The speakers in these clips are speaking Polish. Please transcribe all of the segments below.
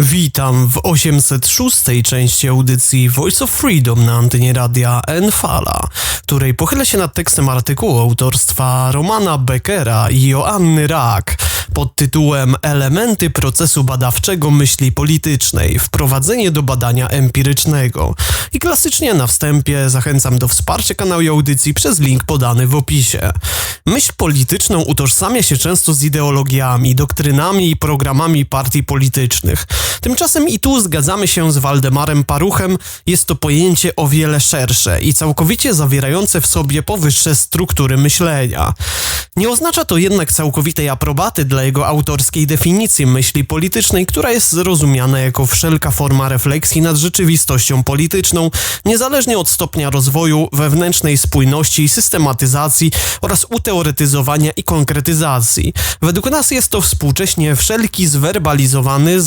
Witam w 806 części audycji Voice of Freedom na antenie radia Enfala, której pochylę się nad tekstem artykułu autorstwa Romana Beckera i Joanny Rak pod tytułem Elementy procesu badawczego myśli politycznej wprowadzenie do badania empirycznego. I klasycznie na wstępie zachęcam do wsparcia kanału i audycji przez link podany w opisie. Myśl polityczną utożsamia się często z ideologiami, doktrynami i programami partii politycznych. Tymczasem i tu zgadzamy się z Waldemarem Paruchem, jest to pojęcie o wiele szersze i całkowicie zawierające w sobie powyższe struktury myślenia. Nie oznacza to jednak całkowitej aprobaty dla jego autorskiej definicji myśli politycznej, która jest zrozumiana jako wszelka forma refleksji nad rzeczywistością polityczną, niezależnie od stopnia rozwoju, wewnętrznej spójności i systematyzacji oraz uteoretyzowania i konkretyzacji. Według nas jest to współcześnie wszelki zwerbalizowany,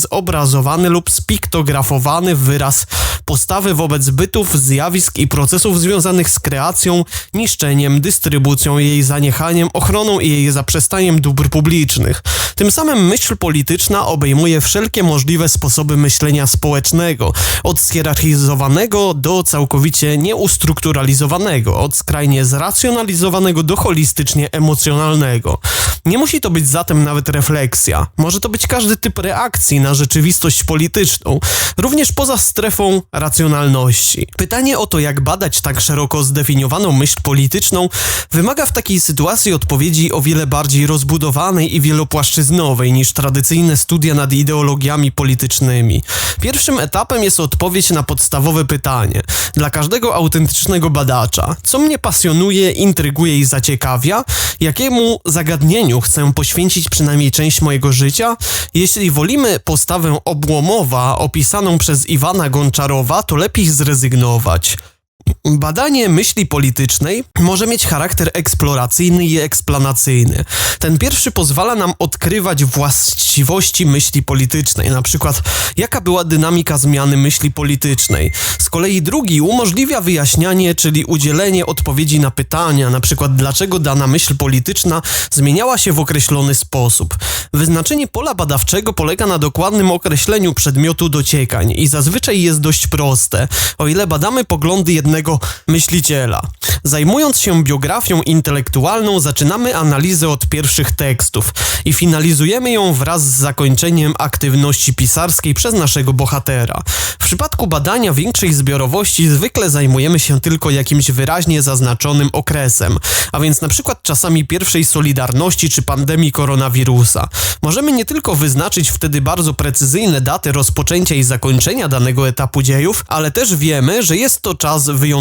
lub spiktografowany wyraz postawy wobec bytów, zjawisk i procesów związanych z kreacją, niszczeniem, dystrybucją, jej zaniechaniem, ochroną i jej zaprzestaniem dóbr publicznych. Tym samym myśl polityczna obejmuje wszelkie możliwe sposoby myślenia społecznego, od schierarchizowanego do całkowicie nieustrukturalizowanego, od skrajnie zracjonalizowanego do holistycznie emocjonalnego. Nie musi to być zatem nawet refleksja. Może to być każdy typ reakcji na rzeczywistość polityczną, również poza strefą racjonalności. Pytanie o to, jak badać tak szeroko zdefiniowaną myśl polityczną, wymaga w takiej sytuacji odpowiedzi o wiele bardziej rozbudowanej i wielopłaszczyznowej niż tradycyjne studia nad ideologiami politycznymi. Pierwszym etapem jest odpowiedź na podstawowe pytanie. Dla każdego autentycznego badacza, co mnie pasjonuje, intryguje i zaciekawia, jakiemu zagadnieniu chcę poświęcić przynajmniej część mojego życia? Jeśli wolimy postawę obłomowa opisaną przez Iwana Gonczarowa, to lepiej zrezygnować. Badanie myśli politycznej może mieć charakter eksploracyjny i eksplanacyjny. Ten pierwszy pozwala nam odkrywać właściwości myśli politycznej, na przykład jaka była dynamika zmiany myśli politycznej. Z kolei drugi umożliwia wyjaśnianie, czyli udzielenie odpowiedzi na pytania, na przykład dlaczego dana myśl polityczna zmieniała się w określony sposób. Wyznaczenie pola badawczego polega na dokładnym określeniu przedmiotu dociekań i zazwyczaj jest dość proste, o ile badamy poglądy jednego myśliciela. Zajmując się biografią intelektualną, zaczynamy analizę od pierwszych tekstów i finalizujemy ją wraz z zakończeniem aktywności pisarskiej przez naszego bohatera. W przypadku badania większej zbiorowości zwykle zajmujemy się tylko jakimś wyraźnie zaznaczonym okresem, a więc na przykład czasami pierwszej Solidarności czy pandemii koronawirusa. Możemy nie tylko wyznaczyć wtedy bardzo precyzyjne daty rozpoczęcia i zakończenia danego etapu dziejów, ale też wiemy, że jest to czas wyjątkowy,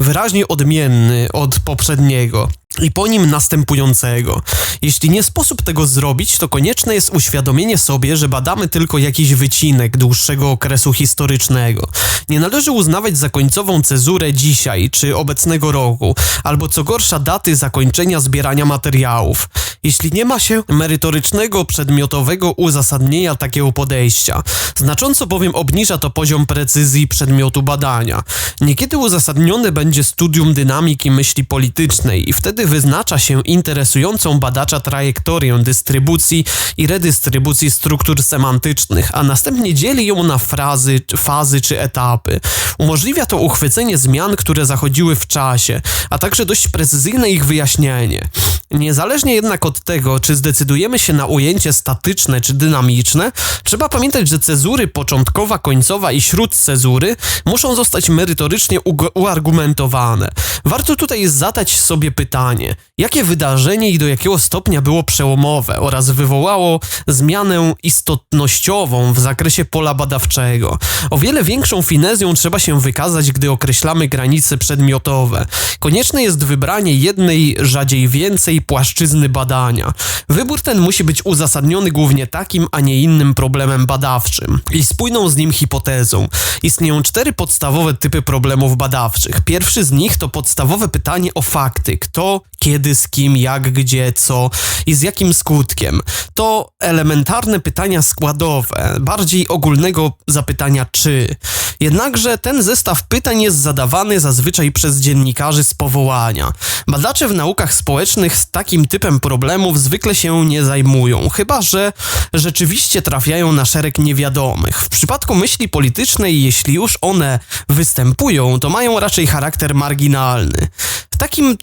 wyraźnie odmienny od poprzedniego i po nim następującego. Jeśli nie sposób tego zrobić, to konieczne jest uświadomienie sobie, że badamy tylko jakiś wycinek dłuższego okresu historycznego. Nie należy uznawać za końcową cezurę dzisiaj czy obecnego roku, albo co gorsza daty zakończenia zbierania materiałów. Jeśli nie ma się merytorycznego, przedmiotowego uzasadnienia takiego podejścia, znacząco bowiem obniża to poziom precyzji przedmiotu badania. Niekiedy uzasadnione będzie studium dynamiki myśli politycznej i wtedy wyznacza się interesującą badacza trajektorię dystrybucji i redystrybucji struktur semantycznych, a następnie dzieli ją na frazy, fazy czy etapy. Umożliwia to uchwycenie zmian, które zachodziły w czasie, a także dość precyzyjne ich wyjaśnienie. Niezależnie jednak od tego, czy zdecydujemy się na ujęcie statyczne czy dynamiczne, trzeba pamiętać, że cezury początkowa, końcowa i śródcezury muszą zostać merytorycznie uargumentowane. Warto tutaj zadać sobie pytanie, jakie wydarzenie i do jakiego stopnia było przełomowe oraz wywołało zmianę istotnościową w zakresie pola badawczego. O wiele większą finezją trzeba się wykazać, gdy określamy granice przedmiotowe. Konieczne jest wybranie jednej, rzadziej więcej płaszczyzny badania. Wybór ten musi być uzasadniony głównie takim, a nie innym problemem badawczym i spójną z nim hipotezą. Istnieją cztery podstawowe typy problemów badawczych. Pierwszy z nich to podstawowe pytanie o fakty: kto, kiedy, z kim, jak, gdzie, co i z jakim skutkiem. To elementarne pytania składowe, bardziej ogólnego zapytania czy. Jednakże ten zestaw pytań jest zadawany zazwyczaj przez dziennikarzy z powołania. Badacze w naukach społecznych takim typem problemów zwykle się nie zajmują, chyba że rzeczywiście trafiają na szereg niewiadomych. W przypadku myśli politycznej, jeśli już one występują, to mają raczej charakter marginalny. W takim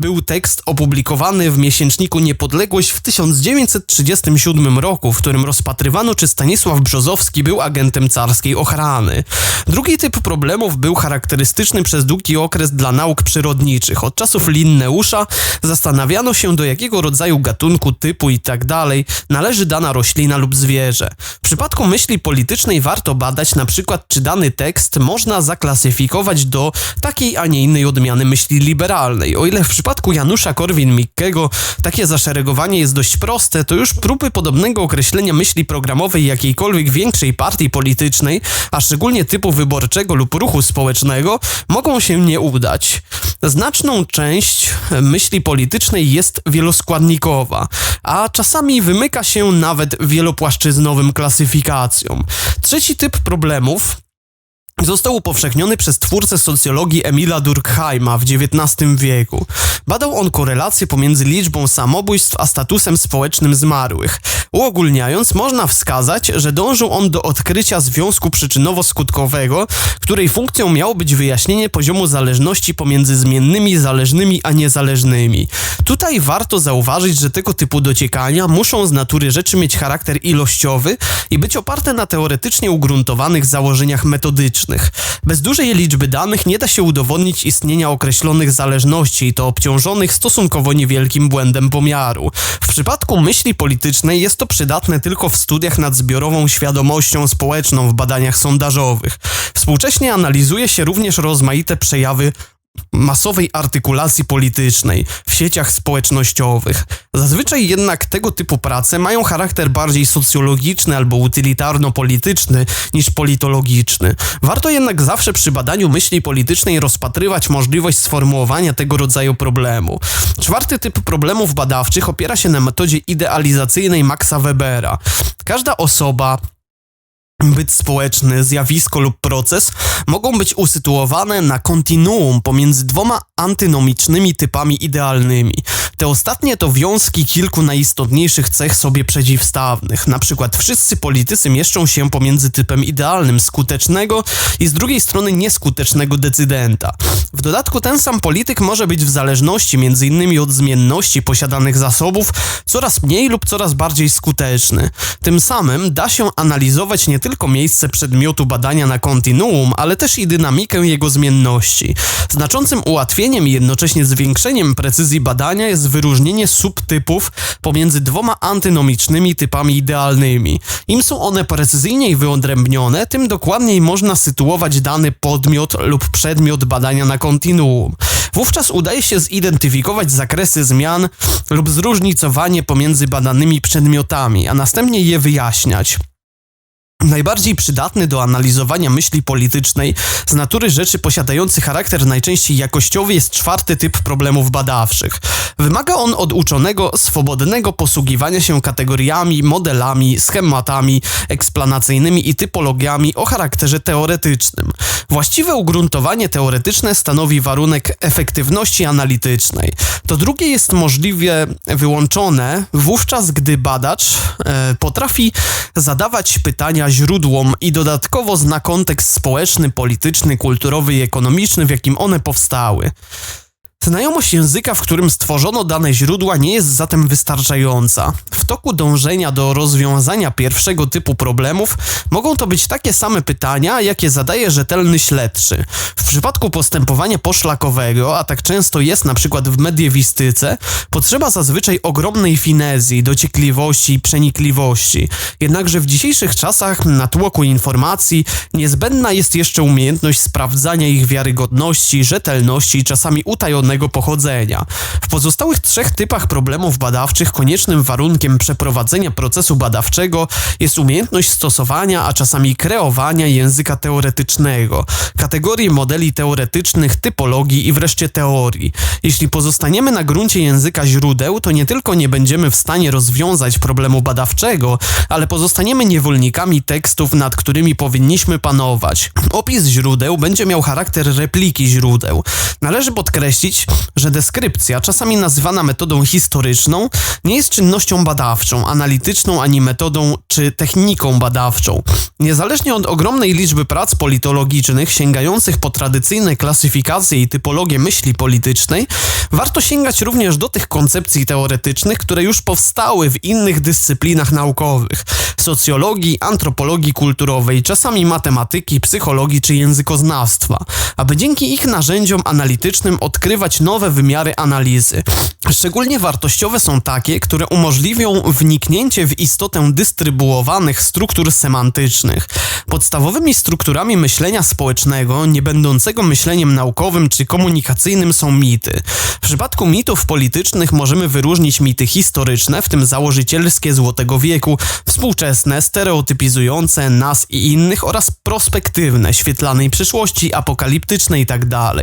był tekst opublikowany w miesięczniku Niepodległość w 1937 roku, w którym rozpatrywano, czy Stanisław Brzozowski był agentem carskiej ochrany. Drugi typ problemów był charakterystyczny przez długi okres dla nauk przyrodniczych. Od czasów Linneusza zastanawiano się, do jakiego rodzaju gatunku, typu itd. Tak należy dana roślina lub zwierzę. W przypadku myśli politycznej warto badać na przykład, czy dany tekst można zaklasyfikować do takiej, a nie innej odmiany myśli liberalnej. O ile w przypadku przypadku Janusza Korwin-Mikkego takie zaszeregowanie jest dość proste, to już próby podobnego określenia myśli programowej jakiejkolwiek większej partii politycznej, a szczególnie typu wyborczego lub ruchu społecznego, mogą się nie udać. Znaczną część myśli politycznej jest wieloskładnikowa, a czasami wymyka się nawet wielopłaszczyznowym klasyfikacjom. Trzeci typ problemów Został upowszechniony przez twórcę socjologii Emila Durkheima w XIX wieku. Badał on korelację pomiędzy liczbą samobójstw a statusem społecznym zmarłych. Uogólniając, można wskazać, że dążył on do odkrycia związku przyczynowo-skutkowego, której funkcją miało być wyjaśnienie poziomu zależności pomiędzy zmiennymi, zależnymi a niezależnymi. Tutaj warto zauważyć, że tego typu dociekania muszą z natury rzeczy mieć charakter ilościowy i być oparte na teoretycznie ugruntowanych założeniach metodycznych. Bez dużej liczby danych nie da się udowodnić istnienia określonych zależności i to obciążonych stosunkowo niewielkim błędem pomiaru. W przypadku myśli politycznej jest to przydatne tylko w studiach nad zbiorową świadomością społeczną w badaniach sondażowych. Współcześnie analizuje się również rozmaite przejawy masowej artykulacji politycznej w sieciach społecznościowych. Zazwyczaj jednak tego typu prace mają charakter bardziej socjologiczny albo utylitarno-polityczny niż politologiczny. Warto jednak zawsze przy badaniu myśli politycznej rozpatrywać możliwość sformułowania tego rodzaju problemu. Czwarty typ problemów badawczych opiera się na metodzie idealizacyjnej Maxa Webera. Każda osoba byt społeczny, zjawisko lub proces mogą być usytuowane na kontinuum pomiędzy dwoma antynomicznymi typami idealnymi. Te ostatnie to wiązki kilku najistotniejszych cech sobie przeciwstawnych. Na przykład wszyscy politycy mieszczą się pomiędzy typem idealnym skutecznego i z drugiej strony nieskutecznego decydenta. W dodatku ten sam polityk może być w zależności m.in. od zmienności posiadanych zasobów coraz mniej lub coraz bardziej skuteczny. Tym samym da się analizować nie tylko miejsce przedmiotu badania na kontinuum, ale też i dynamikę jego zmienności. Znaczącym ułatwieniem i jednocześnie zwiększeniem precyzji badania jest wyróżnienie subtypów pomiędzy dwoma antynomicznymi typami idealnymi. Im są one precyzyjniej wyodrębnione, tym dokładniej można sytuować dany podmiot lub przedmiot badania na kontinuum. Wówczas udaje się zidentyfikować zakresy zmian lub zróżnicowanie pomiędzy badanymi przedmiotami, a następnie je wyjaśniać. Najbardziej przydatny do analizowania myśli politycznej z natury rzeczy posiadający charakter najczęściej jakościowy jest czwarty typ problemów badawczych. Wymaga on od uczonego swobodnego posługiwania się kategoriami, modelami, schematami eksplanacyjnymi i typologiami o charakterze teoretycznym. Właściwe ugruntowanie teoretyczne stanowi warunek efektywności analitycznej. To drugie jest możliwie wyłączone wówczas, gdy badacz e, potrafi zadawać pytania źródłom i dodatkowo zna kontekst społeczny, polityczny, kulturowy i ekonomiczny, w jakim one powstały. Znajomość języka, w którym stworzono dane źródła, nie jest zatem wystarczająca. W toku dążenia do rozwiązania pierwszego typu problemów mogą to być takie same pytania, jakie zadaje rzetelny śledczy. W przypadku postępowania poszlakowego, a tak często jest na przykład w mediewistyce, potrzeba zazwyczaj ogromnej finezji, dociekliwości i przenikliwości. Jednakże w dzisiejszych czasach na tłoku informacji niezbędna jest jeszcze umiejętność sprawdzania ich wiarygodności, rzetelności i czasami utajoności pochodzenia. W pozostałych trzech typach problemów badawczych koniecznym warunkiem przeprowadzenia procesu badawczego jest umiejętność stosowania, a czasami kreowania języka teoretycznego, kategorii modeli teoretycznych, typologii i wreszcie teorii. Jeśli pozostaniemy na gruncie języka źródeł, to nie tylko nie będziemy w stanie rozwiązać problemu badawczego, ale pozostaniemy niewolnikami tekstów, nad którymi powinniśmy panować. Opis źródeł będzie miał charakter repliki źródeł. Należy podkreślić, że deskrypcja, czasami nazywana metodą historyczną, nie jest czynnością badawczą, analityczną ani metodą czy techniką badawczą. Niezależnie od ogromnej liczby prac politologicznych sięgających po tradycyjne klasyfikacje i typologię myśli politycznej, warto sięgać również do tych koncepcji teoretycznych, które już powstały w innych dyscyplinach naukowych socjologii, antropologii kulturowej, czasami matematyki, psychologii czy językoznawstwa, aby dzięki ich narzędziom analitycznym odkrywać nowe wymiary analizy. Szczególnie wartościowe są takie, które umożliwią wniknięcie w istotę dystrybuowanych struktur semantycznych. Podstawowymi strukturami myślenia społecznego, nie będącego myśleniem naukowym czy komunikacyjnym są mity. W przypadku mitów politycznych możemy wyróżnić mity historyczne, w tym założycielskie Złotego Wieku, współczesne, stereotypizujące nas i innych oraz prospektywne, świetlanej przyszłości, apokaliptycznej itd. Tak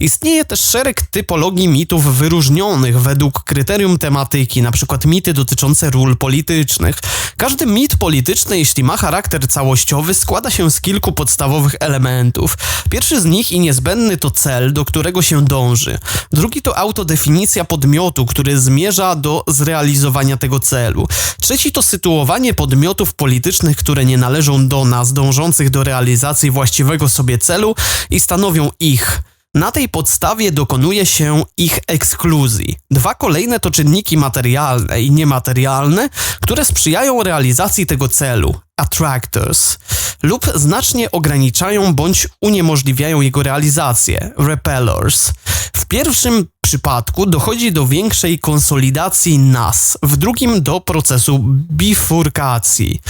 Istnieje też szereg typologii mitów wyróżnionych według kryterium tematyki, np. mity dotyczące ról politycznych. Każdy mit polityczny, jeśli ma charakter całościowy, składa się z kilku podstawowych elementów. Pierwszy z nich i niezbędny to cel, do którego się dąży. Drugi to autodefinicja podmiotu, który zmierza do zrealizowania tego celu. Trzeci to sytuowanie podmiotów politycznych, które nie należą do nas, dążących do realizacji właściwego sobie celu i stanowią ich. Na tej podstawie dokonuje się ich ekskluzji. Dwa kolejne to czynniki materialne i niematerialne, które sprzyjają realizacji tego celu attractors lub znacznie ograniczają bądź uniemożliwiają jego realizację repellers. W pierwszym przypadku dochodzi do większej konsolidacji nas, w drugim do procesu bifurkacji.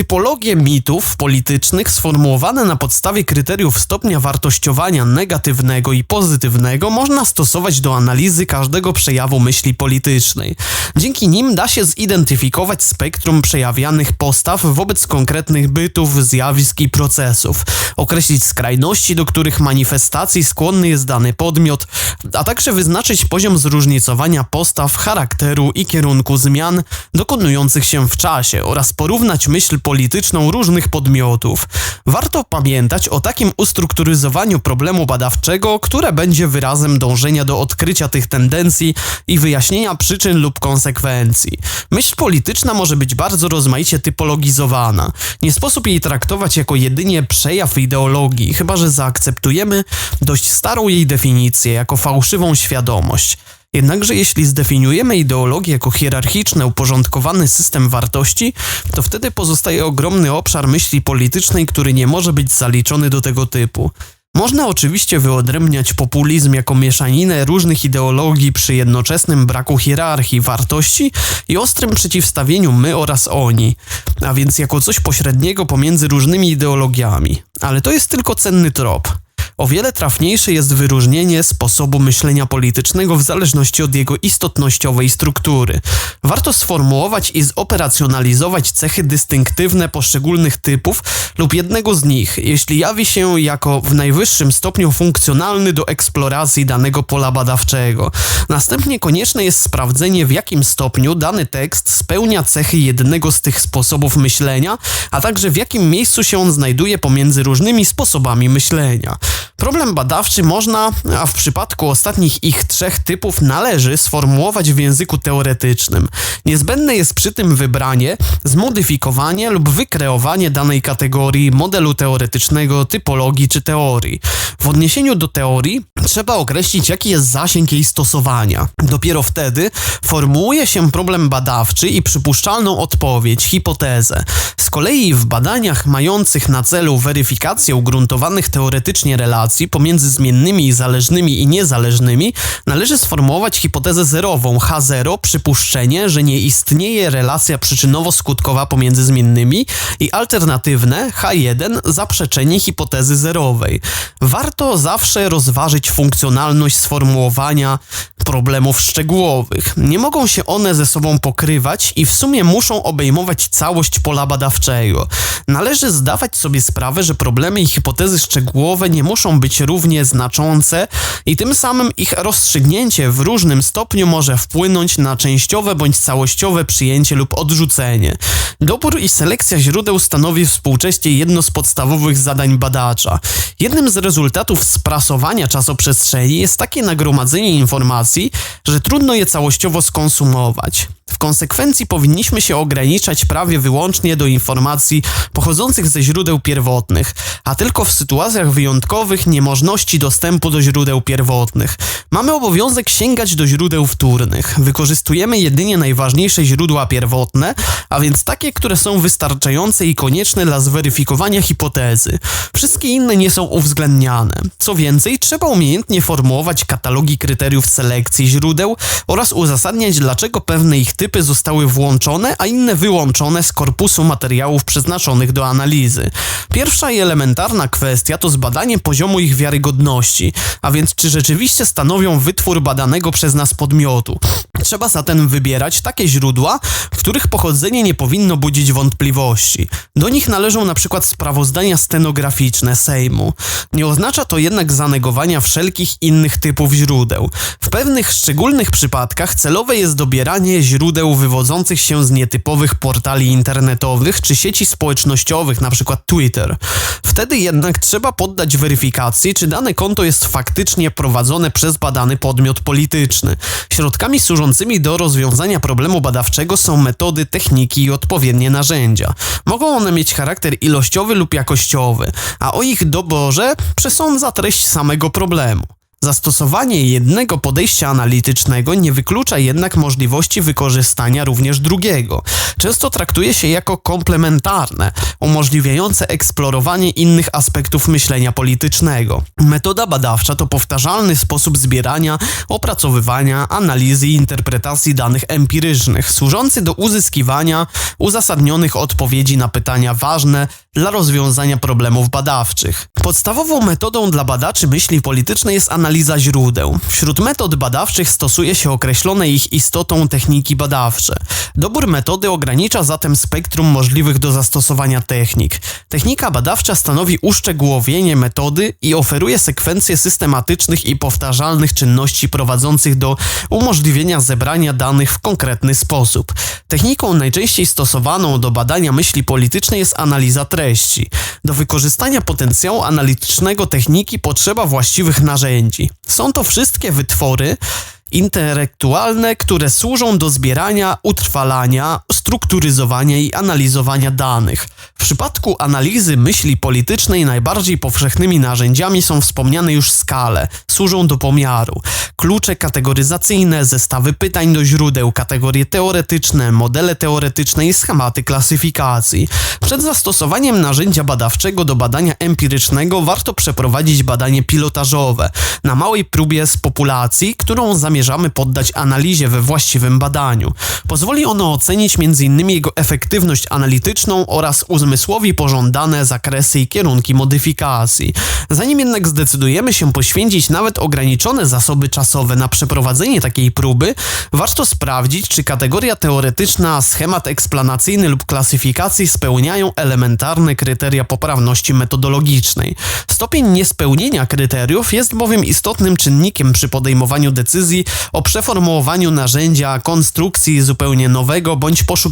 Typologie mitów politycznych sformułowane na podstawie kryteriów stopnia wartościowania negatywnego i pozytywnego można stosować do analizy każdego przejawu myśli politycznej. Dzięki nim da się zidentyfikować spektrum przejawianych postaw wobec konkretnych bytów, zjawisk i procesów, określić skrajności, do których manifestacji skłonny jest dany podmiot, a także wyznaczyć poziom zróżnicowania postaw, charakteru i kierunku zmian dokonujących się w czasie oraz porównać myśl polityczną różnych podmiotów. Warto pamiętać o takim ustrukturyzowaniu problemu badawczego, które będzie wyrazem dążenia do odkrycia tych tendencji i wyjaśnienia przyczyn lub konsekwencji. Myśl polityczna może być bardzo rozmaicie typologizowana. Nie sposób jej traktować jako jedynie przejaw ideologii, chyba że zaakceptujemy dość starą jej definicję jako fałszywą świadomość. Jednakże jeśli zdefiniujemy ideologię jako hierarchiczny, uporządkowany system wartości, to wtedy pozostaje ogromny obszar myśli politycznej, który nie może być zaliczony do tego typu. Można oczywiście wyodrębniać populizm jako mieszaninę różnych ideologii przy jednoczesnym braku hierarchii wartości i ostrym przeciwstawieniu my oraz oni, a więc jako coś pośredniego pomiędzy różnymi ideologiami. Ale to jest tylko cenny trop. O wiele trafniejsze jest wyróżnienie sposobu myślenia politycznego w zależności od jego istotnościowej struktury. Warto sformułować i zoperacjonalizować cechy dystynktywne poszczególnych typów lub jednego z nich, jeśli jawi się jako w najwyższym stopniu funkcjonalny do eksploracji danego pola badawczego. Następnie konieczne jest sprawdzenie, w jakim stopniu dany tekst spełnia cechy jednego z tych sposobów myślenia, a także w jakim miejscu się on znajduje pomiędzy różnymi sposobami myślenia. Problem badawczy można, a w przypadku ostatnich ich trzech typów należy sformułować w języku teoretycznym. Niezbędne jest przy tym wybranie, zmodyfikowanie lub wykreowanie danej kategorii modelu teoretycznego, typologii czy teorii. W odniesieniu do teorii trzeba określić, jaki jest zasięg jej stosowania. Dopiero wtedy formułuje się problem badawczy i przypuszczalną odpowiedź, hipotezę. Z kolei w badaniach mających na celu weryfikację ugruntowanych teoretycznie relacji pomiędzy zmiennymi zależnymi i niezależnymi należy sformułować hipotezę zerową H0, przypuszczenie, że nie istnieje relacja przyczynowo-skutkowa pomiędzy zmiennymi i alternatywne H1, zaprzeczenie hipotezy zerowej. Warto zawsze rozważyć funkcjonalność sformułowania problemów szczegółowych. Nie mogą się one ze sobą pokrywać i w sumie muszą obejmować całość pola badawczego. Należy zdawać sobie sprawę, że problemy i hipotezy szczegółowe nie muszą być równie znaczące i tym samym ich rozstrzygnięcie w różnym stopniu może wpłynąć na częściowe bądź całościowe przyjęcie lub odrzucenie. Dobór i selekcja źródeł stanowi współcześnie jedno z podstawowych zadań badacza. Jednym z rezultatów sprasowania czasoprzestrzeni jest takie nagromadzenie informacji, że trudno je całościowo skonsumować. W konsekwencji powinniśmy się ograniczać prawie wyłącznie do informacji pochodzących ze źródeł pierwotnych, a tylko w sytuacjach wyjątkowych niemożności dostępu do źródeł pierwotnych. Mamy obowiązek sięgać do źródeł wtórnych. Wykorzystujemy jedynie najważniejsze źródła pierwotne, a więc takie, które są wystarczające i konieczne dla zweryfikowania hipotezy. Wszystkie inne nie są uwzględniane. Co więcej, trzeba umiejętnie formułować katalogi kryteriów selekcji źródeł oraz uzasadniać, dlaczego pewne ich typy zostały włączone, a inne wyłączone z korpusu materiałów przeznaczonych do analizy. Pierwsza i elementarna kwestia to zbadanie poziomu ich wiarygodności, a więc czy rzeczywiście stanowią wytwór badanego przez nas podmiotu. Trzeba zatem wybierać takie źródła, których pochodzenie nie powinno budzić wątpliwości. Do nich należą na przykład sprawozdania stenograficzne Sejmu. Nie oznacza to jednak zanegowania wszelkich innych typów źródeł. W pewnych szczególnych przypadkach celowe jest dobieranie źródeł wywodzących się z nietypowych portali internetowych czy sieci społecznościowych, np. Twitter. Wtedy jednak trzeba poddać weryfikacji, czy dane konto jest faktycznie prowadzone przez badany podmiot polityczny. Środkami służącymi do rozwiązania problemu badawczego są metody, techniki i odpowiednie narzędzia. Mogą one mieć charakter ilościowy lub jakościowy, a o ich doborze przesądza treść samego problemu. Vraiment. Zastosowanie jednego podejścia analitycznego nie wyklucza jednak możliwości wykorzystania również drugiego. Często traktuje się jako komplementarne, umożliwiające eksplorowanie innych aspektów myślenia politycznego. Metoda badawcza to powtarzalny sposób zbierania, opracowywania, analizy i interpretacji danych empirycznych, służący do uzyskiwania uzasadnionych odpowiedzi na pytania ważne dla rozwiązania problemów badawczych. Podstawową metodą dla badaczy myśli politycznej jest analiza źródeł. Wśród metod badawczych stosuje się określone ich istotą techniki badawcze. Dobór metody ogranicza zatem spektrum możliwych do zastosowania technik. Technika badawcza stanowi uszczegółowienie metody i oferuje sekwencję systematycznych i powtarzalnych czynności prowadzących do umożliwienia zebrania danych w konkretny sposób. Techniką najczęściej stosowaną do badania myśli politycznej jest analiza treści. Do wykorzystania potencjału analitycznego techniki potrzeba właściwych narzędzi. Są to wszystkie wytwory, intelektualne, które służą do zbierania, utrwalania, strukturyzowania i analizowania danych. W przypadku analizy myśli politycznej najbardziej powszechnymi narzędziami są wspomniane już skale, służą do pomiaru, klucze kategoryzacyjne, zestawy pytań do źródeł, kategorie teoretyczne, modele teoretyczne i schematy klasyfikacji. Przed zastosowaniem narzędzia badawczego do badania empirycznego warto przeprowadzić badanie pilotażowe na małej próbie z populacji, którą zamierzamy poddać analizie we właściwym badaniu. Pozwoli ono ocenić m.in. jego efektywność analityczną oraz uzmysłowi pożądane zakresy i kierunki modyfikacji. Zanim jednak zdecydujemy się poświęcić nawet ograniczone zasoby czasowe na przeprowadzenie takiej próby, warto sprawdzić, czy kategoria teoretyczna, schemat eksplanacyjny lub klasyfikacji spełniają elementarne kryteria poprawności metodologicznej. Stopień niespełnienia kryteriów jest bowiem istotnym czynnikiem przy podejmowaniu decyzji o przeformułowaniu narzędzia, konstrukcji zupełnie nowego bądź poszukiwaniu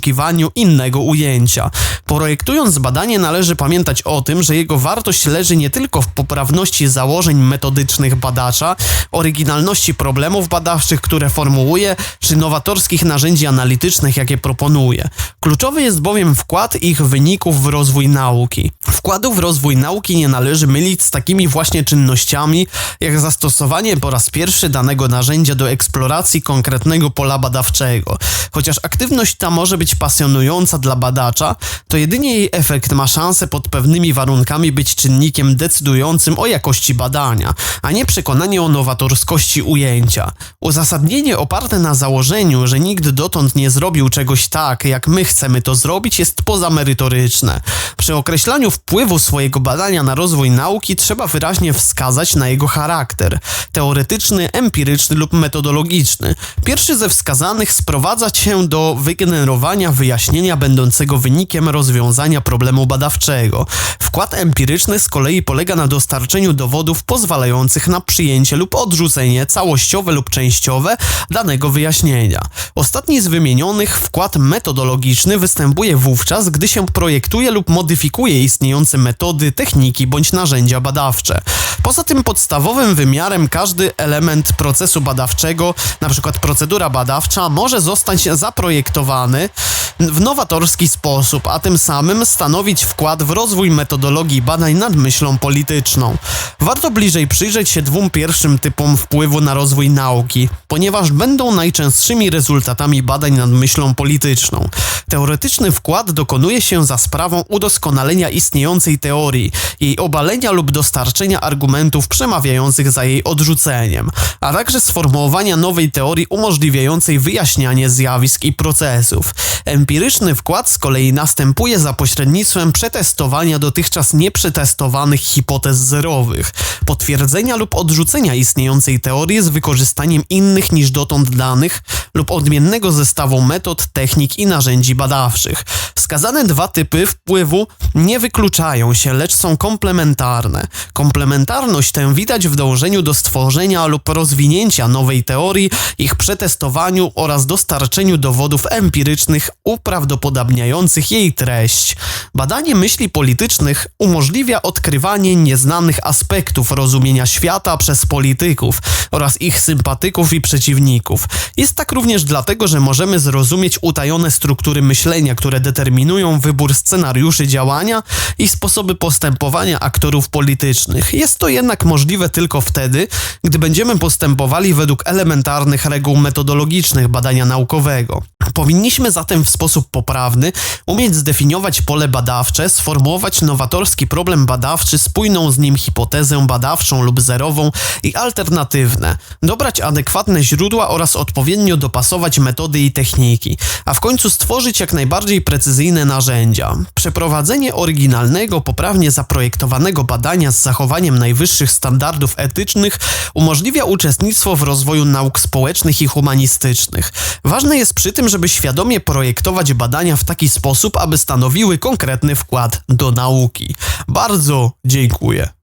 innego ujęcia. Projektując badanie należy pamiętać o tym, że jego wartość leży nie tylko w poprawności założeń metodycznych badacza, oryginalności problemów badawczych, które formułuje, czy nowatorskich narzędzi analitycznych, jakie proponuje. Kluczowy jest bowiem wkład ich wyników w rozwój nauki. Wkładu w rozwój nauki nie należy mylić z takimi właśnie czynnościami, jak zastosowanie po raz pierwszy danego narzędzia do eksploracji konkretnego pola badawczego. Chociaż aktywność ta może być być pasjonująca dla badacza, to jedynie jej efekt ma szansę pod pewnymi warunkami być czynnikiem decydującym o jakości badania, a nie przekonanie o nowatorskości ujęcia. Uzasadnienie oparte na założeniu, że nikt dotąd nie zrobił czegoś tak, jak my chcemy to zrobić, jest pozamerytoryczne. Przy określaniu wpływu swojego badania na rozwój nauki trzeba wyraźnie wskazać na jego charakter teoretyczny, empiryczny lub metodologiczny. Pierwszy ze wskazanych sprowadza się do wygenerowania wyjaśnienia będącego wynikiem rozwiązania problemu badawczego. Wkład empiryczny z kolei polega na dostarczeniu dowodów pozwalających na przyjęcie lub odrzucenie całościowe lub częściowe danego wyjaśnienia. Ostatni z wymienionych, wkład metodologiczny, występuje wówczas, gdy się projektuje lub modyfikuje istniejące metody, techniki bądź narzędzia badawcze. Poza tym podstawowym wymiarem każdy element procesu badawczego, np. procedura badawcza, może zostać zaprojektowany w nowatorski sposób, a tym samym stanowić wkład w rozwój metodologii badań nad myślą polityczną. Warto bliżej przyjrzeć się dwóm pierwszym typom wpływu na rozwój nauki, ponieważ będą najczęstszymi rezultatami badań nad myślą polityczną. Teoretyczny wkład dokonuje się za sprawą udoskonalenia istniejącej teorii, jej obalenia lub dostarczenia argumentów przemawiających za jej odrzuceniem, a także sformułowania nowej teorii umożliwiającej wyjaśnianie zjawisk i procesów. Empiryczny wkład z kolei następuje za pośrednictwem przetestowania dotychczas nieprzetestowanych hipotez zerowych, potwierdzenia lub odrzucenia istniejącej teorii z wykorzystaniem innych niż dotąd danych lub odmiennego zestawu metod, technik i narzędzi badawczych. Wskazane dwa typy wpływu nie wykluczają się, lecz są komplementarne. Komplementarność tę widać w dążeniu do stworzenia lub rozwinięcia nowej teorii, ich przetestowaniu oraz dostarczeniu dowodów empirycznych uprawdopodobniających jej treść. Badanie myśli politycznych umożliwia odkrywanie nieznanych aspektów rozumienia świata przez polityków oraz ich sympatyków i przeciwników. Jest tak również dlatego, że możemy zrozumieć utajone struktury myślenia, które determinują wybór scenariuszy działania i sposoby postępowania aktorów politycznych. Jest to jednak możliwe tylko wtedy, gdy będziemy postępowali według elementarnych reguł metodologicznych badania naukowego. Powinniśmy zatem w sposób poprawny umieć zdefiniować pole badawcze, sformułować nowatorski problem badawczy, spójną z nim hipotezę badawczą lub zerową i alternatywne, dobrać adekwatne źródła oraz odpowiednio dopasować metody i techniki, a w końcu stworzyć jak najbardziej precyzyjne narzędzia. Przeprowadzenie oryginalnego, poprawnie zaprojektowanego badania z zachowaniem najwyższych standardów etycznych umożliwia uczestnictwo w rozwoju nauk społecznych i humanistycznych. Ważne jest przy tym, żeby świadomie projektować badania w taki sposób, aby stanowiły konkretny wkład do nauki. Bardzo dziękuję.